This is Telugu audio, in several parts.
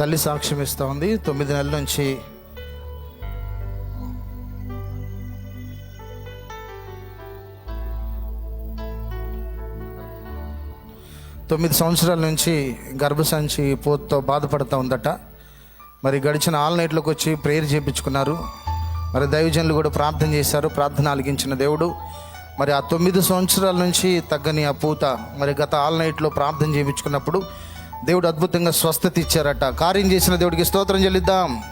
తల్లి సాక్ష్యం ఇస్తూ ఉంది. తొమ్మిది నెలల నుంచి తొమ్మిది సంవత్సరాల నుంచి గర్భసంచి పోతుతో బాధపడుతూ ఉందట. మరి గడిచిన ఆల్ నైట్లోకి వచ్చి ప్రేయర్ చేయించుకున్నారు మరి దైవజనులు కూడా ప్రార్థన చేశారు. ప్రార్థన ఆలకించిన దేవుడు. మరి ఆ తొమ్మిది సంవత్సరాల నుంచి తగ్గని ఆ పూత మరి గత ఆల్ నైట్లో ప్రార్థన చేయించుకున్నప్పుడు దేవుడు అద్భుతంగా స్వస్థత ఇచ్చారట. కార్యం చేసిన దేవుడికి స్తోత్రం చెల్లిద్దాం.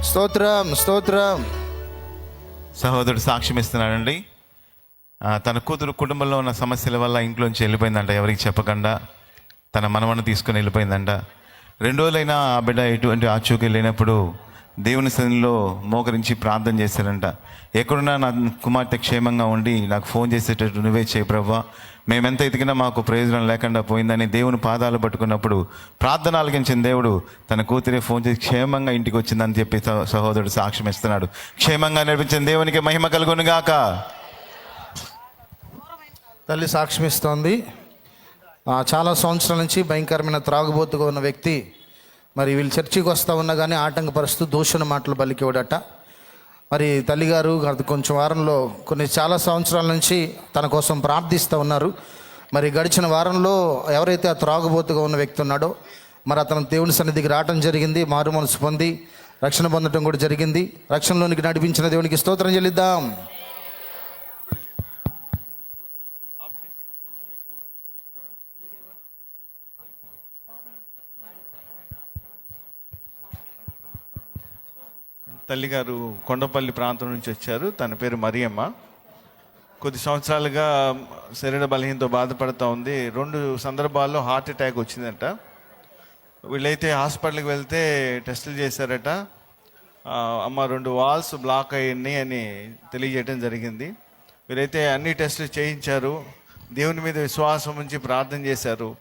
స్తోత్రం స్తోత్రం. సహోదరుడు సాక్ష్యం ఇస్తున్నాడండి. తన కూతురు కుటుంబంలో ఉన్న సమస్యల వల్ల ఇంట్లోంచి వెళ్ళిపోయిందంట ఎవరికి చెప్పకుండా. తన మనవను తీసుకుని వెళ్ళిపోయిందంట. రెండు రోజులైనా ఆ బిడ్డ ఎటువంటి ఆచూకీ లేనప్పుడు దేవుని సన్నిలో మోకరించి ప్రార్థన చేశారంట ఎక్కడున్నా నా కుమార్తె క్షేమంగా ఉండి నాకు ఫోన్ చేసేటట్టు నువ్వే చేయి ప్రవ్వా. మేమెంత ఎదిగినా మాకు ప్రయోజనం లేకుండా పోయిందని దేవుని పాదాలు పట్టుకున్నప్పుడు ప్రార్థన ఆలకించిన దేవుడు తన కూతురే ఫోన్ చేసి క్షేమంగా ఇంటికి వచ్చిందని చెప్పి సహోదరుడు సాక్ష్యం ఇస్తున్నాడు. క్షేమంగా నడిపించిన దేవునికి మహిమ కలుగునుగాక తల్లి సాక్ష్యం ఇస్తోంది. ఆ, చాలా సంవత్సరాల నుంచి భయంకరమైన త్రాగుబోతుగా ఉన్న వ్యక్తి మరి వీళ్ళు చర్చికి వస్తూ ఉన్నా కానీ ఆటంకపరుస్తూ దూషణ మాటలు పలికివాడట. మరి తల్లిగారు గత కొంచెం వారంలో కొన్ని చాలా సంవత్సరాల నుంచి తన కోసం ప్రార్థిస్తూ ఉన్నారు. మరి గడిచిన వారంలో ఎవరైతే ఆ త్రాగుబోతుగా ఉన్న వ్యక్తి ఉన్నాడో మరి అతను దేవుని సన్నిధికి రావటం జరిగింది మారు మనసు పొంది రక్షణ పొందడం కూడా జరిగింది. రక్షణలోనికి నడిపించిన దేవునికి స్తోత్రం చెల్లిద్దాం. తల్లిగారు కొండపల్లి ప్రాంతం నుంచి వచ్చారు. తన పేరు మరియమ్మ. కొద్ది సంవత్సరాలుగా శరీర బలహీనతో బాధపడుతూ ఉంది. రెండు సందర్భాల్లో హార్ట్ అటాక్ వచ్చిందట. వీళ్ళైతే హాస్పిటల్కి వెళ్తే టెస్టులు చేశారట. అమ్మ రెండు వాల్స్ బ్లాక్ అయ్యాయి అని తెలియజేయడం జరిగింది. వీరైతే అన్ని టెస్టులు చేయించారు. దేవుని మీద విశ్వాసం ఉంచి ప్రార్థన చేశారు.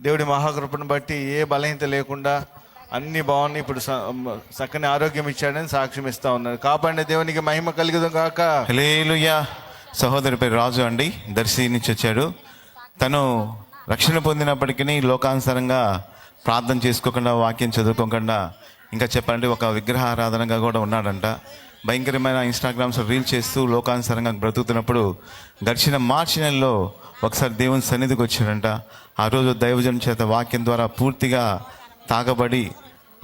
దేవుడి మహాకృపను బట్టి ఏ బలహీనత లేకుండా అన్ని బాగున్నాయి. ఇప్పుడు స- చక్కని ఆరోగ్యం ఇచ్చాడని సాక్ష్యం ఇస్తా ఉన్నారు. కాపాడిన దేవునికి మహిమ కలుగుదాం కాక లేలుయా సహోదరి పేరు రాజు అండి. దర్శి నుంచి వచ్చాడు. తను రక్షణ పొందినప్పటికీ లోకానుసారంగా ప్రార్థన చేసుకోకుండా వాక్యం చదువుకోకుండా ఇంకా చెప్పాలంటే ఒక విగ్రహారాధనగా కూడా ఉన్నాడంట. భయంకరమైన ఇన్స్టాగ్రామ్స్ రీల్ చేస్తూ లోకానుసారంగా బ్రతుకుతున్నప్పుడు గడిచిన మార్చి నెలలో ఒకసారి దేవుని సన్నిధికి వచ్చాడంట. ఆ రోజు దైవజనం చేత వాక్యం ద్వారా పూర్తిగా తాగబడి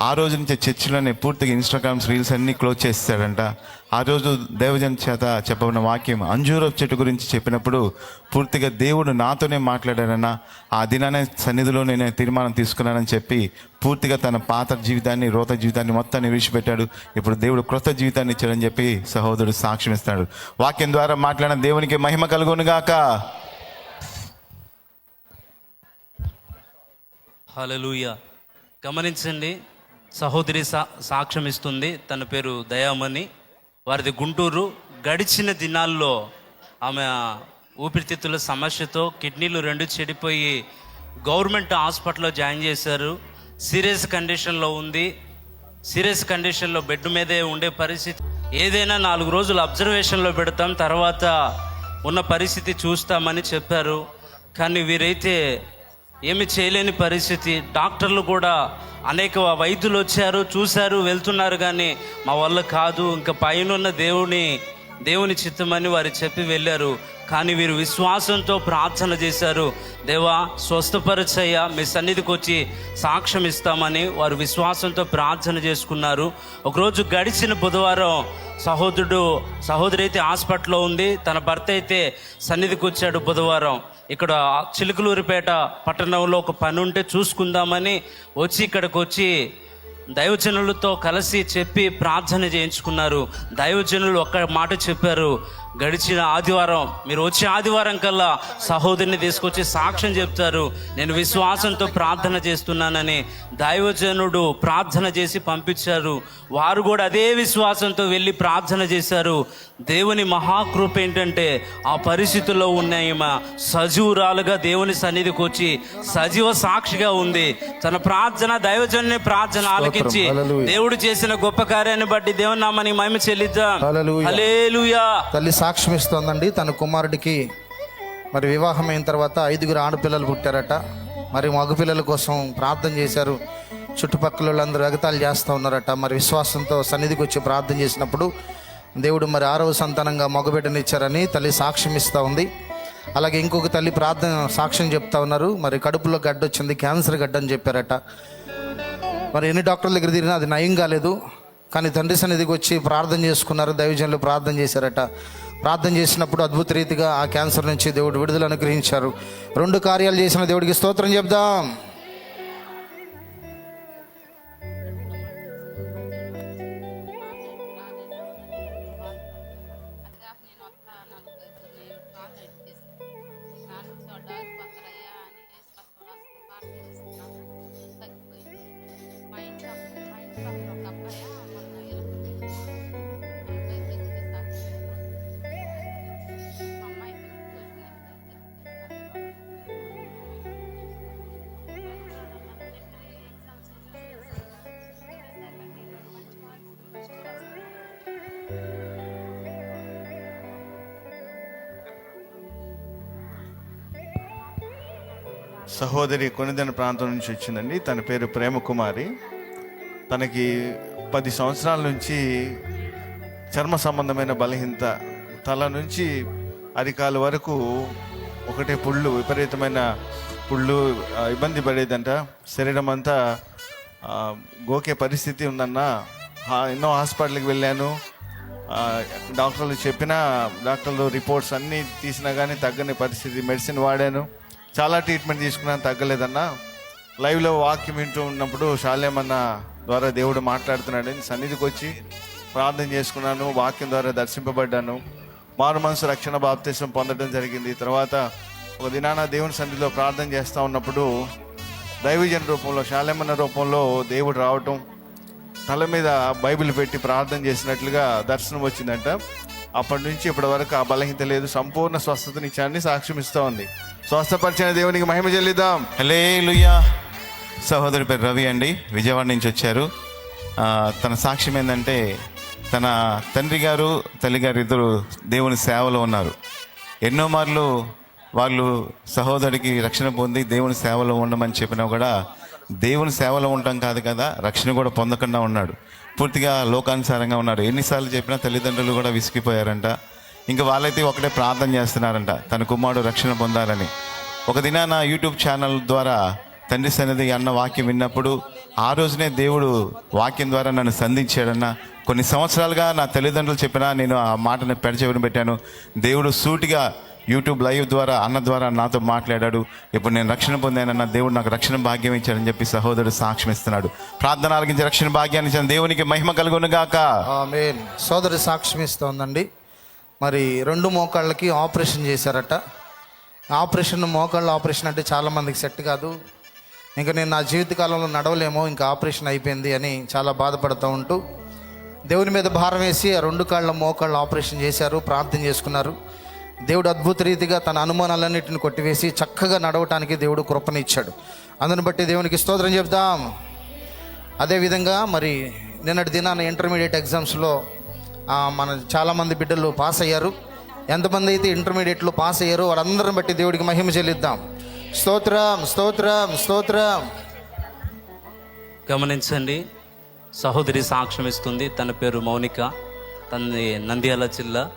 ఆ రోజు నుంచి చర్చిలోనే పూర్తిగా ఇన్స్టాగ్రామ్స్ రీల్స్ అన్నీ క్లోజ్ చేస్తాడంట ఆ రోజు దేవజన్ చేత చెప్పబడిన వాక్యం అంజూరపు చెట్టు గురించి చెప్పినప్పుడు పూర్తిగా దేవుడు నాతోనే మాట్లాడాడన్న ఆ దినానే సన్నిధిలో నేను తీర్మానం తీసుకున్నానని చెప్పి పూర్తిగా తన పాత జీవితాన్ని రోత జీవితాన్ని మొత్తాన్ని విడిచిపెట్టాడు. ఇప్పుడు దేవుడు క్రొత్త జీవితాన్ని ఇచ్చాడని చెప్పి సహోదరుడు సాక్ష్యం ఇస్తాడు. వాక్యం ద్వారా మాట్లాడిన దేవునికి మహిమ కలుగును గాక. హలలుయ గమనించండి సహోదరి సా సాక్ష్యం ఇస్తుంది తన పేరు దయామణి. వారిది గుంటూరు. గడిచిన దినాల్లో ఆమె ఊపిరితిత్తుల సమస్యతో కిడ్నీలు రెండు చెడిపోయి గవర్నమెంట్ హాస్పిటల్లో జాయిన్ చేశారు. సీరియస్ కండిషన్లో ఉంది. సీరియస్ కండిషన్లో బెడ్ మీదే ఉండే పరిస్థితి. ఏదైనా నాలుగు రోజులు అబ్జర్వేషన్లో పెడతాం. తర్వాత ఉన్న పరిస్థితి చూస్తామని చెప్పారు. కానీ వీరైతే ఏమి చేయలేని పరిస్థితి. డాక్టర్లు కూడా అనేక వైద్యులు వచ్చారు చూశారు వెళ్తున్నారు కానీ మా వల్ల కాదు. ఇంకా పైన దేవుని దేవుని చిత్తమని వారు చెప్పి వెళ్ళారు. కానీ వీరు విశ్వాసంతో ప్రార్థన చేశారు. దేవా స్వస్థపరచయ్య మీ సన్నిధికి వచ్చి సాక్ష్యం ఇస్తామని వారు విశ్వాసంతో ప్రార్థన చేసుకున్నారు. ఒకరోజు గడిచిన బుధవారం సహోదరుడు సహోదరి అయితే హాస్పిటల్లో ఉంది. తన భర్త అయితే సన్నిధికి వచ్చాడు బుధవారం. ఇక్కడ చిలుకలూరిపేట పట్టణంలో ఒక పని ఉంటే చూసుకుందామని వచ్చి ఇక్కడికి వచ్చి దైవజనులతో కలిసి చెప్పి ప్రార్థన చేయించుకున్నారు. దైవజనులు ఒక్క మాట చెప్పారు. గడిచిన ఆదివారం మీరు వచ్చే ఆదివారం కల్లా సహోదరిని తీసుకొచ్చి సాక్ష్యం చెప్తారు. నేను విశ్వాసంతో ప్రార్థన చేస్తున్నానని దైవజనుడు ప్రార్థన చేసి పంపించారు. వారు కూడా అదే విశ్వాసంతో వెళ్ళి ప్రార్థన చేశారు. దేవుని మహాకృప ఏంటంటే ఆ పరిస్థితుల్లో ఉన్న ఈమె సజీవురాలుగా దేవుని సన్నిధికి వచ్చి సజీవ సాక్షిగా ఉంది. తన ప్రార్థన దైవజనుని ప్రార్థన ఆలకించి. దేవుడు చేసిన గొప్ప కార్యాన్ని బట్టి దేవుని నామని మహిమ చెల్లిద్దాం. తల్లి సాక్ష్యం ఇస్తోందండి తన కుమారుడికి మరి వివాహం అయిన తర్వాత ఐదుగురు ఆడపిల్లలు పుట్టారట. మరి మగపిల్లల కోసం ప్రార్థన చేశారు. చుట్టుపక్కల వాళ్ళందరూ ఎగతాలు చేస్తూ ఉన్నారట. మరి విశ్వాసంతో సన్నిధికి వచ్చి ప్రార్థన చేసినప్పుడు దేవుడు మరి ఆరవ సంతానంగా మగబిడ్డనిచ్చారని తల్లి సాక్ష్యం ఇస్తూ ఉంది. అలాగే ఇంకొక తల్లి ప్రార్థన సాక్ష్యం చెప్తా ఉన్నారు. మరి కడుపులో గడ్డ వచ్చింది క్యాన్సర్ గడ్డ అని చెప్పారట. మరి ఎన్ని డాక్టర్ల దగ్గర తిరిగినా అది నయం కాలేదు. కానీ తండ్రి సన్నిధికి వచ్చి ప్రార్థన చేసుకున్నారు. దైవజనులు ప్రార్థన చేశారట. ప్రార్థన చేసినప్పుడు అద్భుత రీతిగా ఆ క్యాన్సర్ నుంచి దేవుడు విడుదల అనుగ్రహించారు. రెండు కార్యాలు చేసిన దేవుడికి స్తోత్రం చెప్దాం. సహోదరి కొనిదెన ప్రాంతం నుంచి వచ్చిందండి. తన పేరు ప్రేమ కుమారి తనకి పది సంవత్సరాల నుంచి చర్మ సంబంధమైన బలహీనత. తల నుంచి అరికాలు వరకు ఒకటే పుళ్ళు విపరీతమైన పుళ్ళు ఇబ్బంది పడేదంట. శరీరం అంతా గోకే పరిస్థితి ఉందన్న ఎన్నో హాస్పిటల్కి వెళ్ళాను. డాక్టర్లు చెప్పిన డాక్టర్లు రిపోర్ట్స్ అన్నీ తీసినా కానీ తగ్గని పరిస్థితి మెడిసిన్ వాడాను. చాలా ట్రీట్మెంట్ తీసుకున్నాను తగ్గలేదన్నా. లైవ్లో వాక్యం వింటూ ఉన్నప్పుడు శాలేమన్న ద్వారా దేవుడు మాట్లాడుతున్నాడని సన్నిధికి వచ్చి ప్రార్థన చేసుకున్నాను వాక్యం ద్వారా దర్శింపబడ్డాను. మారు మనసు రక్షణ బాప్తీసం పొందడం జరిగింది. తర్వాత ఒక దినాన దేవుని సన్నిధిలో ప్రార్థన చేస్తూ ఉన్నప్పుడు దైవజన రూపంలో శాలేమన్న రూపంలో దేవుడు రావటం తల మీద బైబిల్ పెట్టి ప్రార్థన చేసినట్లుగా దర్శనం వచ్చిందంట. అప్పటి నుంచి ఇప్పటి వరకు ఆ బలహీనత లేదు. సంపూర్ణ స్వస్థతనిచ్చాన్ని సాక్ష్యం ఇస్తూ ఉంది. స్వస్థపరిచిన దేవునికి మహిమ చెల్లిద్దాం. హలే లుయ్యా సహోదరి పేరు రవి అండి. విజయవాడ నుంచి వచ్చారు. తన సాక్ష్యం ఏంటంటే తన తండ్రి గారు తల్లిగారు ఇద్దరు దేవుని సేవలో ఉన్నారు. ఎన్నో మార్లు వాళ్ళు సహోదరికి రక్షణ పొంది దేవుని సేవలో ఉండమని చెప్పినా కూడా దేవుని సేవలో ఉండటం కాదు కదా రక్షణ కూడా పొందకుండా ఉన్నాడు. పూర్తిగా లోకానుసారంగా ఉన్నాడు ఎన్నిసార్లు చెప్పినా తల్లిదండ్రులు కూడా విసిగిపోయారంట. ఇంకా వాళ్ళైతే ఒకటే ప్రార్థన చేస్తున్నారంట తన కుమారుడు రక్షణ పొందాలని. ఒక దినాన యూట్యూబ్ ఛానల్ ద్వారా తండ్రి సన్నిధి అన్న వాక్యం విన్నప్పుడు ఆ రోజునే దేవుడు వాక్యం ద్వారా నన్ను సంధించాడన్న. కొన్ని సంవత్సరాలుగా నా తల్లిదండ్రులు చెప్పినా నేను ఆ మాటను పెడచెవిన పెట్టాను. దేవుడు సూటిగా యూట్యూబ్ లైవ్ ద్వారా అన్న ద్వారా నాతో మాట్లాడాడు. ఇప్పుడు నేను రక్షణ పొందానన్న దేవుడు నాకు రక్షణ భాగ్యం ఇచ్చాడని చెప్పి సహోదరుడు సాక్ష్యం ఇస్తున్నాడు. ప్రార్థన ఆలకించి రక్షణ భాగ్యాన్ని ఇచ్చిన దేవునికి మహిమ కలుగునుగాక. గాక సాక్ష్యం ఇస్తోందండి. మరి రెండు మోకాళ్ళకి ఆపరేషన్ చేశారట. ఆపరేషన్ మోకాళ్ళ ఆపరేషన్ అంటే చాలామందికి సెట్ కాదు. ఇంకా నేను నా జీవితకాలంలో నడవలేమో ఇంకా ఆపరేషన్ అయిపోయింది అని చాలా బాధపడుతూ ఉంటూ దేవుని మీద భారం వేసి ఆ రెండు కాళ్ళ మోకాళ్ళ ఆపరేషన్ చేశారు ప్రార్థన చేసుకున్నారు. దేవుడు అద్భుత రీతిగా తన అనుమానాలన్నింటిని కొట్టివేసి చక్కగా నడవటానికి దేవుడు కృపనిచ్చాడు. అందుని బట్టి దేవునికి స్తోత్రం చెప్దాం. అదేవిధంగా మరి నిన్నటి దినాన ఇంటర్మీడియట్ ఎగ్జామ్స్లో మన చాలామంది బిడ్డలు పాస్ అయ్యారు. ఎంతమంది అయితే ఇంటర్మీడియట్లో పాస్ అయ్యారో వారందరిని బట్టి దేవుడికి మహిమ చెల్లిద్దాం. స్తోత్రం స్తోత్రం స్తోత్రం. గమనించండి సహోదరి సాక్ష్యం ఇస్తుంది తన పేరు మౌనిక తనది నంద్యాల జిల్లా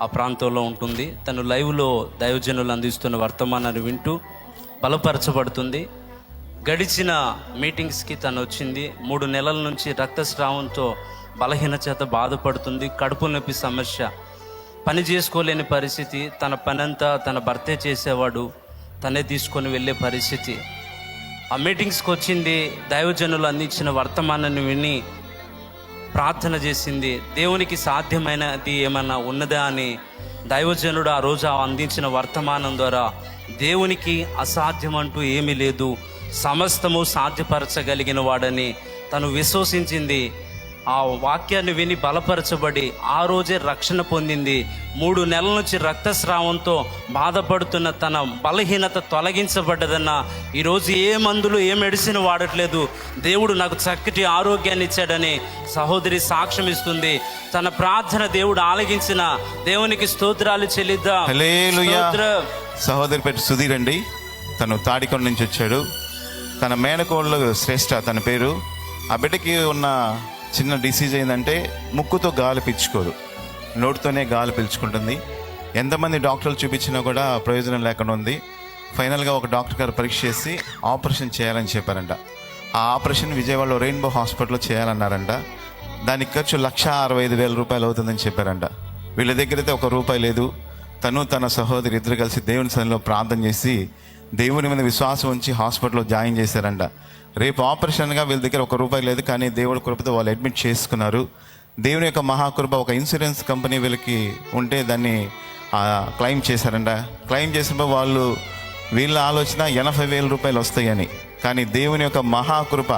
ఆ ప్రాంతంలో ఉంటుంది. తను లైవ్లో దైవజనులు అందిస్తున్న వర్తమానాన్ని వింటూ బలపరచబడుతుంది. గడిచిన మీటింగ్స్కి తను వచ్చింది. మూడు నెలల నుంచి రక్తస్రావంతో బలహీన చేత బాధపడుతుంది కడుపు నొప్పి సమస్య. పని చేసుకోలేని పరిస్థితి తన పనంతా తన భర్తే చేసేవాడు తనే తీసుకొని వెళ్ళే పరిస్థితి. ఆ మీటింగ్స్కి వచ్చింది దైవజనులు అందించిన వర్తమానాన్ని విని ప్రార్థన చేసింది దేవునికి సాధ్యమైనది ఏమన్నా ఉన్నదా? అని దైవజనుడు ఆ రోజు అందించిన వర్తమానం ద్వారా దేవునికి అసాధ్యం అంటూ ఏమీ లేదు సమస్తము సాధ్యపరచగలిగిన వాడని తను విశ్వసించింది. ఆ వాక్యాన్ని విని బలపరచబడి ఆ రోజే రక్షణ పొందింది. మూడు నెలల నుంచి రక్తస్రావంతో బాధపడుతున్న తన బలహీనత తొలగించబడ్డదన్న ఈరోజు ఏ మందులు ఏ మెడిసిన్ వాడట్లేదు. దేవుడు నాకు చక్కటి ఆరోగ్యాన్ని ఇచ్చాడని సహోదరి సాక్ష్యం ఇస్తుంది. తన ప్రార్థన దేవుడు ఆలగించిన దేవునికి స్తోత్రాలు చెల్లిద్దాం. సహోదరి పేరు సుధీర్ అండి. తను తాడికొండ నుంచి వచ్చాడు. తన మేనకోళ్ళు శ్రేష్ఠ తన పేరు. ఆ బిడ్డకి ఉన్న చిన్న డిసీజ్ ఏంటంటే ముక్కుతో గాలి పీల్చుకోదు. నోటితోనే గాలి పీల్చుకుంటుంది. ఎంతమంది డాక్టర్లు చూపించినా కూడా ప్రయోజనం లేకుండా ఉంది. ఫైనల్గా ఒక డాక్టర్ గారు పరీక్ష చేసి ఆపరేషన్ చేయాలని చెప్పారంట. ఆ ఆపరేషన్ విజయవాడలో రెయిన్బో హాస్పిటల్లో చేయాలన్నారంట. దానికి ఖర్చు లక్ష అరవై ఐదు వేల రూపాయలు అవుతుందని చెప్పారంట. వీళ్ళ దగ్గర అయితే ఒక రూపాయి లేదు. తను తన సహోదరి ఇద్దరు కలిసి దేవుని సన్నిలో ప్రార్థన చేసి దేవుని మీద విశ్వాసం ఉంచి హాస్పిటల్లో జాయిన్ చేశారంట. రేపు ఆపరేషన్గా వీళ్ళ దగ్గర ఒక రూపాయి లేదు కానీ దేవుడి కృపతో వాళ్ళు అడ్మిట్ చేసుకున్నారు. దేవుని యొక్క మహాకృప ఒక ఇన్సూరెన్స్ కంపెనీ వీళ్ళకి ఉంటే దాన్ని క్లెయిమ్ చేశారంట. క్లెయిమ్ చేసినప్పుడు వాళ్ళు వీళ్ళ ఆలోచన ఎనభై వేల రూపాయలు వస్తాయని. కానీ దేవుని యొక్క మహాకృప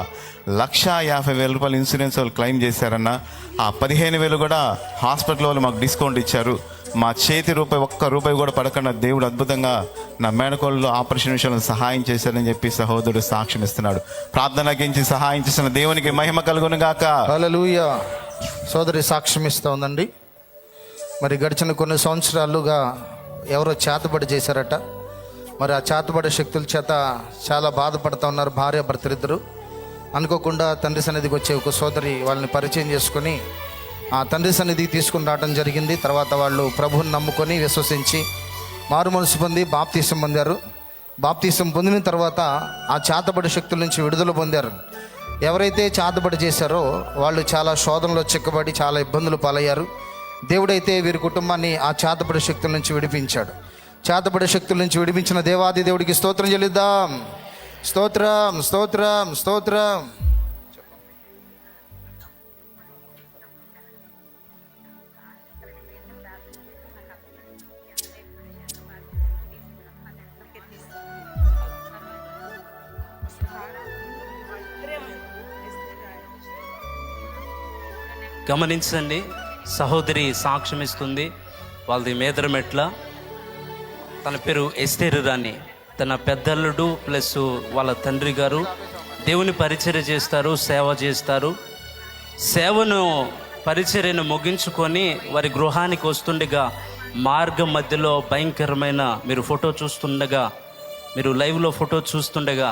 లక్ష యాభై వేల రూపాయలు ఇన్సూరెన్స్ వాళ్ళు క్లెయిమ్ చేశారన్న ఆ పదిహేను వేలు కూడా హాస్పిటల్ వాళ్ళు మాకు డిస్కౌంట్ ఇచ్చారు. మా చేతి రూపాయి ఒక్క రూపాయి కూడా పడకుండా దేవుడు అద్భుతంగా నా మేనకోళ్ళు ఆపరేషన్ విషయంలో సహాయం చేశారని చెప్పి సహోదరుడు సాక్ష్యం ఇస్తున్నాడు. ప్రార్థనకించి సహాయం చేసిన దేవునికి మహిమ కలుగును గాక హల్లెలూయా. సోదరి సాక్ష్యం ఇస్తూ ఉందండి. మరి గడిచిన కొన్ని సంవత్సరాలుగా ఎవరో చేతబడి చేశారట. మరి ఆ చేతబడి శక్తుల చేత చాలా బాధపడుతూ ఉన్నారు భార్య భర్తలిద్దరు అనుకోకుండా తండ్రి సన్నిధికి వచ్చే ఒక సోదరి వాళ్ళని పరిచయం చేసుకొని ఆ తండ్రి సన్నిధికి తీసుకుని రావడం జరిగింది. తర్వాత వాళ్ళు ప్రభువుని నమ్ముకొని విశ్వసించి మారు మనసు పొంది బాప్తీసం పొందారు. బాప్తీసం పొందిన తర్వాత ఆ చేతబడి శక్తుల నుంచి విడుదల పొందారు. ఎవరైతే చేతబడి చేశారో వాళ్ళు చాలా శోధనలో చిక్కబడి చాలా ఇబ్బందులు పాలయ్యారు. దేవుడైతే వీరి కుటుంబాన్ని ఆ చేతబడి శక్తుల నుంచి విడిపించాడు. చేతబడి శక్తుల నుంచి విడిపించిన దేవాది దేవుడికి స్తోత్రం చెల్లిద్దాం. స్తోత్రం స్తోత్రం స్తోత్రం. గమనించండి సహోదరి సాక్ష్యం ఇస్తుంది వాళ్ళది మేదరమెట్ల. తన పేరు ఎస్తేరు రాణి. తన పెద్దల్లుడు ప్లస్ వాళ్ళ తండ్రి గారు దేవుని పరిచర్య చేస్తారు సేవ చేస్తారు. సేవను పరిచర్యను ముగించుకొని వారి గృహానికి వస్తుండగా మార్గం మధ్యలో భయంకరమైన మీరు ఫోటో చూస్తుండగా మీరు లైవ్లో ఫోటో చూస్తుండగా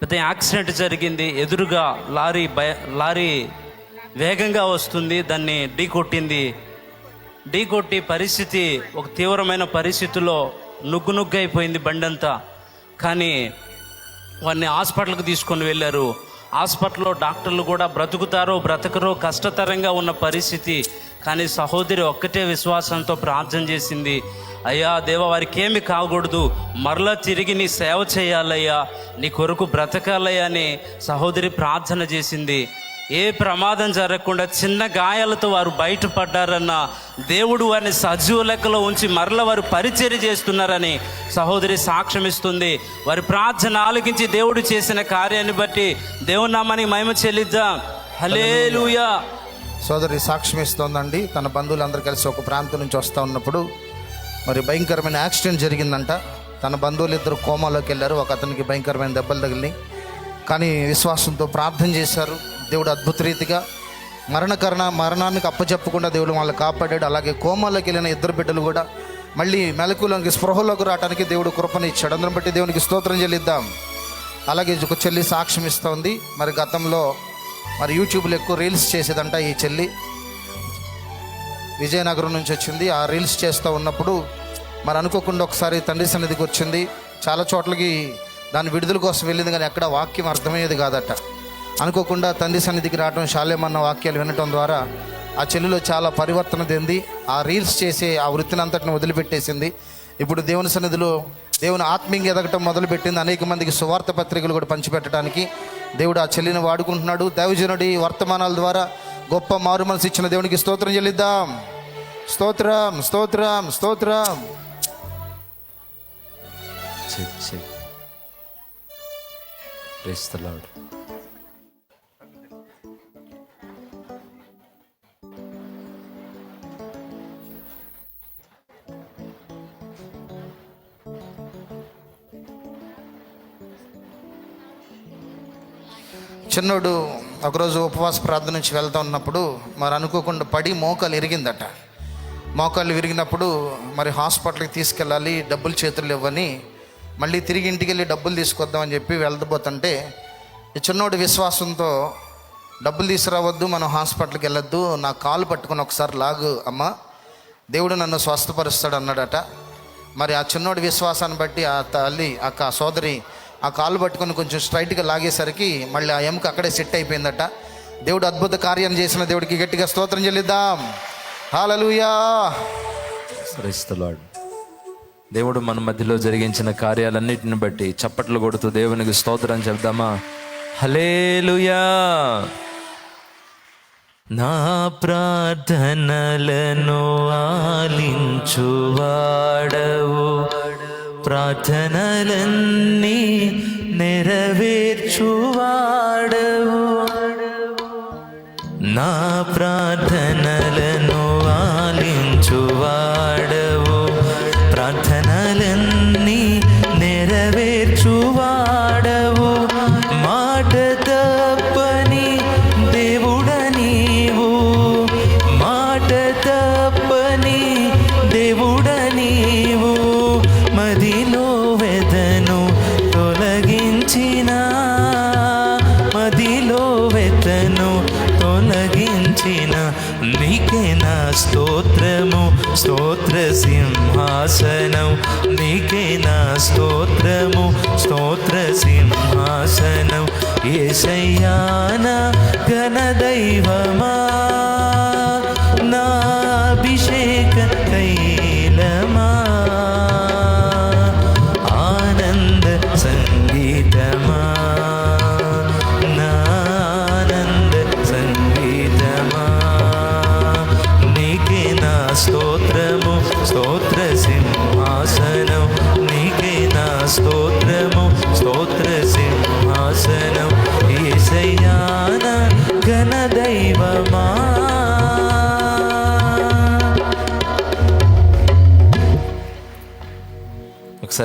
పెద్ద యాక్సిడెంట్ జరిగింది ఎదురుగా లారీ భయ లారీ వేగంగా వస్తుంది దాన్ని ఢీకొట్టింది ఢీకొట్టి పరిస్థితి ఒక తీవ్రమైన పరిస్థితిలో నుగ్గు నుగ్గు అయిపోయింది బండంతా. కానీ వాడిని హాస్పిటల్కి తీసుకొని వెళ్ళారు. హాస్పిటల్లో డాక్టర్లు కూడా బ్రతుకుతారో బ్రతకరో కష్టతరంగా ఉన్న పరిస్థితి. కానీ సహోదరి ఒక్కటే విశ్వాసంతో ప్రార్థన చేసింది. అయ్యా దేవ వారికి ఏమి కాకూడదు. మరలా తిరిగి నీ సేవ చేయాలయ్యా. నీ కొరకు బ్రతకాలయ్యా అని సహోదరి ప్రార్థన చేసింది. ఏ ప్రమాదం జరగకుండా చిన్న గాయాలతో వారు బయటపడ్డారన్న దేవుడు వారిని సజీవ లెక్కలో ఉంచి మరల వారు పరిచర్య చేస్తున్నారని సహోదరి సాక్ష్యం ఇస్తుంది వారి ప్రార్థన ఆలకించి దేవుడు చేసిన కార్యాన్ని బట్టి దేవుని నామానికి మహిమ చెల్లిద్దాం. హలేలుయా సోదరి సాక్ష్యం ఇస్తోందండి తన బంధువులందరూ కలిసి ఒక ప్రాంతం నుంచి వస్తూ ఉన్నప్పుడు మరి భయంకరమైన యాక్సిడెంట్ జరిగిందంట. తన బంధువులు ఇద్దరు కోమాలోకి వెళ్ళారు. ఒక అతనికి భయంకరమైన దెబ్బలు తగిలినాయి. కానీ విశ్వాసంతో ప్రార్థన చేశారు. దేవుడు అద్భుత రీతిగా మరణకరణ మరణానికి అప్పచెప్పకుండా దేవుడు వాళ్ళని కాపాడాడు. అలాగే కోమాలోకి వెళ్ళిన ఇద్దరు బిడ్డలు కూడా మళ్ళీ మెలకులోకి స్పృహలోకి రావడానికి దేవుడు కృపనిచ్చాడు అందరం బట్టి దేవునికి స్తోత్రం చెల్లిద్దాం. అలాగే ఒక చెల్లి సాక్ష్యం ఇస్తోంది. మరి గతంలో మరి యూట్యూబ్లో ఎక్కువ రీల్స్ చేసేదంట ఈ చెల్లి. విజయనగరం నుంచి వచ్చింది. ఆ రీల్స్ చేస్తూ ఉన్నప్పుడు మరి అనుకోకుండా ఒకసారి తండ్రి సన్నిధికి వచ్చింది. చాలా చోట్లకి దాని విడుదల కోసం వెళ్ళింది కానీ ఎక్కడ వాక్యం అర్థమయ్యేది కాదట. అనుకోకుండా తండ్రి సన్నిధికి రావడం శాలేమన్న వాక్యాలు వినటం ద్వారా ఆ చెల్లిలో చాలా పరివర్తన చెంది ఆ రీల్స్ చేసే ఆ వృత్తిని అంతటిని వదిలిపెట్టేసింది. ఇప్పుడు దేవుని సన్నిధిలో దేవుని ఆత్మీయంగా ఎదగటం మొదలుపెట్టింది. అనేక మందికి సువార్త పత్రికలు కూడా పంచిపెట్టడానికి దేవుడు ఆ చెల్లిని వాడుకుంటున్నాడు. దైవజనుడి వర్తమానాల ద్వారా గొప్ప మారు మనసు ఇచ్చిన దేవునికి స్తోత్రం చెల్లిద్దాం. స్తోత్రం స్తోత్రం స్తోత్రం. చెక్ ప్రెస్ చిన్నోడు ఒకరోజు ఉపవాస ప్రార్థన నుంచి వెళ్తా ఉన్నప్పుడు మరి అనుకోకుండా పడి మోకాలు ఇరిగిందట మోకాలు విరిగినప్పుడు మరి హాస్పిటల్కి తీసుకెళ్ళాలి డబ్బులు చేతులు ఇవ్వని మళ్ళీ తిరిగి ఇంటికి వెళ్ళి డబ్బులు తీసుకొద్దామని చెప్పి వెళ్తపోతుంటే ఈ చిన్నోడి విశ్వాసంతో డబ్బులు తీసుకురావద్దు మనం హాస్పిటల్కి వెళ్ళొద్దు నా కాలు పట్టుకొని ఒకసారి లాగు అమ్మ దేవుడు నన్ను స్వస్థపరుస్తాడు అన్నాడట. మరి ఆ చిన్నోడి విశ్వాసాన్ని బట్టి ఆ తల్లి అక్క సోదరి ఆ కాలు పట్టుకొని కొంచెం స్ట్రైట్గా లాగేసరికి మళ్ళీ ఆ ఎముక అక్కడే సెట్ అయిపోయిందట. దేవుడు అద్భుత కార్యం చేసిన దేవుడికి గట్టిగా స్తోత్రం చెల్లిద్దాం. హాలలుయా క్రైస్తలాడు దేవుడు మన మధ్యలో జరిగించిన కార్యాలన్నిటిని బట్టి చప్పట్లు కొడుతూ దేవునికి స్తోత్రం చెప్దామా? హలేలుయా నా ప్రార్థనలను ఆలించువాడవు. ప్రార్థనలన్నీ నెరవేర్చువాడవు నా ప్రార్థనలను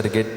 ఒకసారి గట్టి